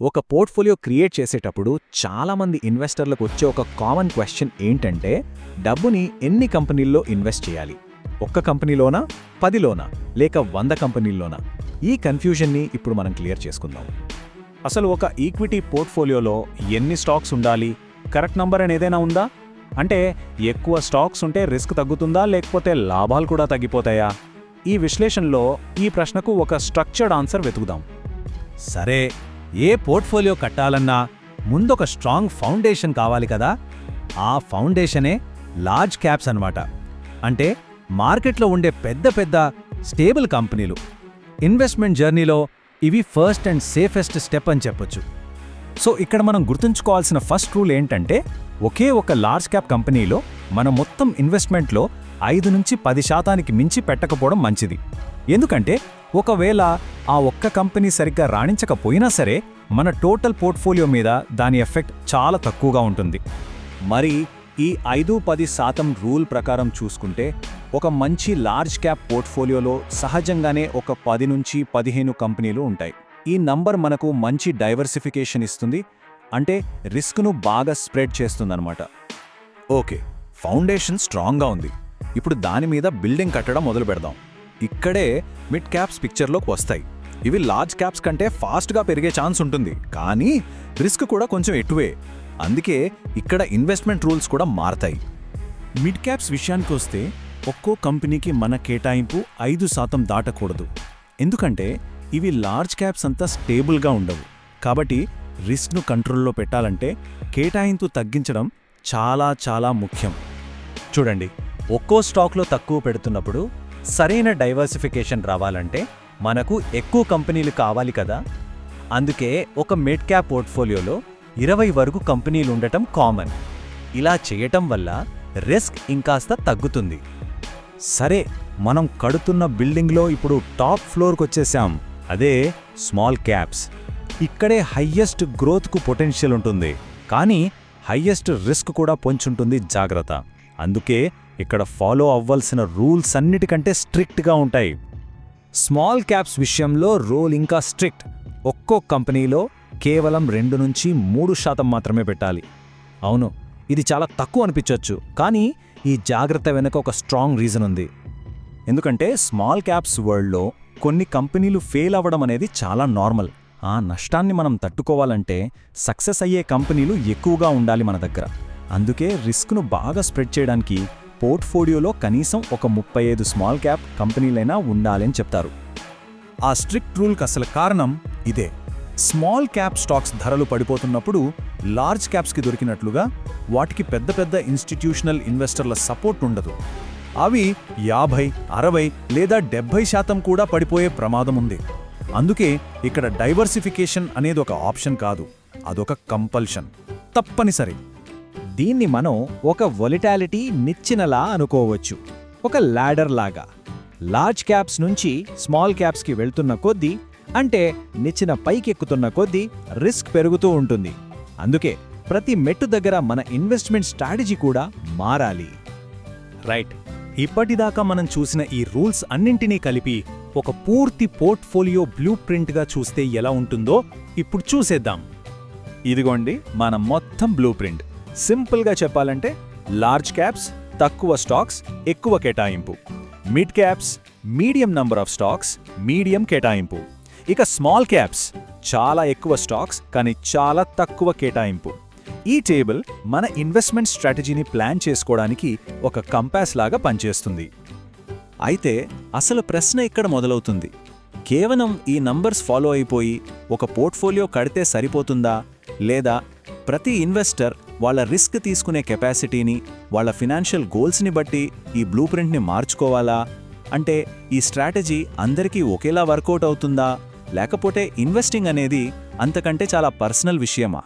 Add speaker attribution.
Speaker 1: ఒక portfolio create చేసేటప్పుడు చాలామంది ఇన్వెస్టర్లకు వచ్చే ఒక కామన్ క్వశ్చన్ ఏంటంటే డబ్బుని ఎన్ని కంపెనీల్లో ఇన్వెస్ట్ చేయాలి? ఒక్క కంపెనీలోనా? పదిలోనా? లేక వంద కంపెనీల్లోనా? ఈ కన్ఫ్యూజన్ని ఇప్పుడు మనం క్లియర్ చేసుకుందాం.
Speaker 2: అసలు ఒక ఈక్విటీ పోర్ట్ఫోలియోలో ఎన్ని స్టాక్స్ ఉండాలి? కరెక్ట్ నంబర్ అని ఏదైనా ఉందా? అంటే ఎక్కువ స్టాక్స్ ఉంటే రిస్క్ తగ్గుతుందా? లేకపోతే లాభాలు కూడా తగ్గిపోతాయా? ఈ విశ్లేషణలో ఈ ప్రశ్నకు ఒక స్ట్రక్చర్డ్ ఆన్సర్ వెతుకుదాం.
Speaker 3: సరే ఏ పోర్ట్ఫోలియో కట్టాలన్నా ముందొక స్ట్రాంగ్ ఫౌండేషన్ కావాలి కదా? ఆ ఫౌండేషనే లార్జ్ క్యాప్స్ అన్నమాట. అంటే మార్కెట్లో ఉండే పెద్ద పెద్ద స్టేబుల్ కంపెనీలు. ఇన్వెస్ట్మెంట్ జర్నీలో ఇవి ఫస్ట్ అండ్ సేఫెస్ట్ స్టెప్ అని చెప్పొచ్చు.
Speaker 2: సో ఇక్కడ మనం గుర్తుంచుకోవాల్సిన ఫస్ట్ రూల్ ఏంటంటే ఒకే ఒక లార్జ్ క్యాప్ కంపెనీలో మన మొత్తం ఇన్వెస్ట్మెంట్లో ఐదు నుంచి పది శాతానికి మించి పెట్టకపోవడం మంచిది. ఎందుకంటే ఒకవేళ ఆ ఒక్క కంపెనీ సరిగ్గా రాణించకపోయినా సరే మన టోటల్ పోర్ట్ఫోలియో మీద దాని ఎఫెక్ట్ చాలా తక్కువగా ఉంటుంది. మరి ఈ ఐదు పది శాతం రూల్ ప్రకారం చూసుకుంటే ఒక మంచి లార్జ్ క్యాప్ పోర్ట్ఫోలియోలో సహజంగానే ఒక పది నుంచి పదిహేను కంపెనీలు ఉంటాయి. ఈ నంబర్ మనకు మంచి డైవర్సిఫికేషన్ ఇస్తుంది అంటే రిస్క్ను బాగా స్ప్రెడ్ చేస్తుందన్నమాట.
Speaker 1: ఓకే ఫౌండేషన్ స్ట్రాంగ్గా ఉంది. ఇప్పుడు దాని మీద బిల్డింగ్ కట్టడం మొదలు పెడదాం ఇక్కడే మిడ్ క్యాప్స్ పిక్చర్లోకి వస్తాయి. ఇవి లార్జ్ క్యాప్స్ కంటే ఫాస్ట్గా పెరిగే ఛాన్స్ ఉంటుంది. కానీ రిస్క్ కూడా కొంచెం ఎక్కువే. అందుకే ఇక్కడ ఇన్వెస్ట్మెంట్ రూల్స్ కూడా మారతాయి.
Speaker 2: మిడ్ క్యాప్స్ విషయానికి వస్తే ఒక్కో కంపెనీకి మన కేటాయింపు ఐదు శాతం దాటకూడదు. ఎందుకంటే ఇవి లార్జ్ క్యాప్స్ అంతా స్టేబుల్గా ఉండవు. కాబట్టి రిస్క్ను కంట్రోల్లో పెట్టాలంటే కేటాయింపు తగ్గించడం చాలా చాలా ముఖ్యం.
Speaker 3: చూడండి ఒక్కో స్టాక్లో తక్కువ పెడుతున్నప్పుడు సరైన డైవర్సిఫికేషన్ రావాలంటే మనకు ఎక్కువ కంపెనీలు కావాలి కదా. అందుకే ఒక మిడ్ క్యాప్ పోర్ట్ఫోలియోలో ఇరవై వరకు కంపెనీలు ఉండటం కామన్. ఇలా చేయటం వల్ల రిస్క్ ఇంకాస్త తగ్గుతుంది.
Speaker 2: సరే మనం కడుతున్న బిల్డింగ్లో ఇప్పుడు టాప్ ఫ్లోర్కి వచ్చేసాం అదే స్మాల్ క్యాప్స్. ఇక్కడే హయ్యెస్ట్ గ్రోత్కు పొటెన్షియల్ ఉంటుంది. కానీ హయ్యెస్ట్ రిస్క్ కూడా పొంచుంటుంది జాగ్రత్త. అందుకే ఇక్కడ ఫాలో అవ్వాల్సిన రూల్స్ అన్నిటికంటే స్ట్రిక్ట్గా ఉంటాయి. స్మాల్ క్యాప్స్ విషయంలో రూల్ ఇంకా స్ట్రిక్ట్ ఒక్కో కంపెనీలో కేవలం రెండు నుంచి మూడు శాతం మాత్రమే పెట్టాలి. అవును ఇది చాలా తక్కువ అనిపించవచ్చు కానీ ఈ జాగ్రత్త వెనుక ఒక స్ట్రాంగ్ రీజన్ ఉంది. ఎందుకంటే స్మాల్ క్యాప్స్ వరల్డ్లో కొన్ని కంపెనీలు ఫెయిల్ అవ్వడం అనేది చాలా నార్మల్ ఆ నష్టాన్ని మనం తట్టుకోవాలంటే సక్సెస్ అయ్యే కంపెనీలు ఎక్కువగా ఉండాలి మన దగ్గర. అందుకే రిస్క్ను బాగా స్ప్రెడ్ చేయడానికి పోర్ట్ఫోలియోలో కనీసం ఒక ముప్పై ఐదు స్మాల్ క్యాప్ కంపెనీలైనా ఉండాలని చెప్తారు. ఆ స్ట్రిక్ట్ రూల్కి అసలు కారణం ఇదే. స్మాల్ క్యాప్ స్టాక్స్ ధరలు పడిపోతున్నప్పుడు లార్జ్ క్యాప్స్కి దొరికినట్లుగా వాటికి పెద్ద పెద్ద ఇన్స్టిట్యూషనల్ ఇన్వెస్టర్ల సపోర్ట్ ఉండదు. అవి యాభై అరవై లేదా డెబ్భై శాతం కూడా పడిపోయే ప్రమాదం ఉంది. అందుకే ఇక్కడ డైవర్సిఫికేషన్ అనేది ఒక ఆప్షన్ కాదు. అదొక కంపల్షన్. తప్పనిసరి.
Speaker 1: దీన్ని మనం ఒక వొలిటాలిటీ నిచ్చినలా అనుకోవచ్చు. ఒక ల్యాడర్ లాగా. లార్జ్ క్యాప్స్ నుంచి స్మాల్ క్యాప్స్కి వెళ్తున్న కొద్దీ అంటే నిచ్చిన పైకెక్కుతున్న కొద్దీ రిస్క్ పెరుగుతూ ఉంటుంది. అందుకే ప్రతి మెట్టు దగ్గర మన ఇన్వెస్ట్మెంట్ స్ట్రాటజీ కూడా మారాలి.
Speaker 2: రైట్ ఇప్పటిదాకా మనం చూసిన ఈ రూల్స్ అన్నింటినీ కలిపి ఒక పూర్తి పోర్ట్ఫోలియో బ్లూ ప్రింట్గా చూస్తే ఎలా ఉంటుందో ఇప్పుడు చూసేద్దాం. ఇదిగోండి మన మొత్తం బ్లూ ప్రింట్ సింపుల్గా చెప్పాలంటే లార్జ్ క్యాప్స్ తక్కువ స్టాక్స్ ఎక్కువ కేటాయింపు. Mid caps medium number of stocks medium కేటాయింపు. ఇక స్మాల్ క్యాప్స్ చాలా ఎక్కువ స్టాక్స్ కానీ చాలా తక్కువ కేటాయింపు. ఈ టేబుల్ మన ఇన్వెస్ట్మెంట్ స్ట్రాటజీని ప్లాన్ చేసుకోవడానికి ఒక కంపాస్ లాగా పనిచేస్తుంది. అయితే అసలు ప్రశ్న ఇక్కడ మొదలవుతుంది? కేవలం ఈ నంబర్స్ ఫాలో అయిపోయి ఒక పోర్ట్ఫోలియో కడితే సరిపోతుందా? లేదా ప్రతి ఇన్వెస్టర్ వాళ్ళ రిస్క్ తీసుకునే కెపాసిటీని వాళ్ళ ఫినాన్షియల్ గోల్స్ని బట్టి ఈ బ్లూ ప్రింట్ని మార్చుకోవాలా? అంటే ఈ స్ట్రాటజీ అందరికీ ఒకేలా వర్కౌట్ అవుతుందా? లేకపోతే ఇన్వెస్టింగ్ అనేది అంతకంటే చాలా పర్సనల్ విషయమా?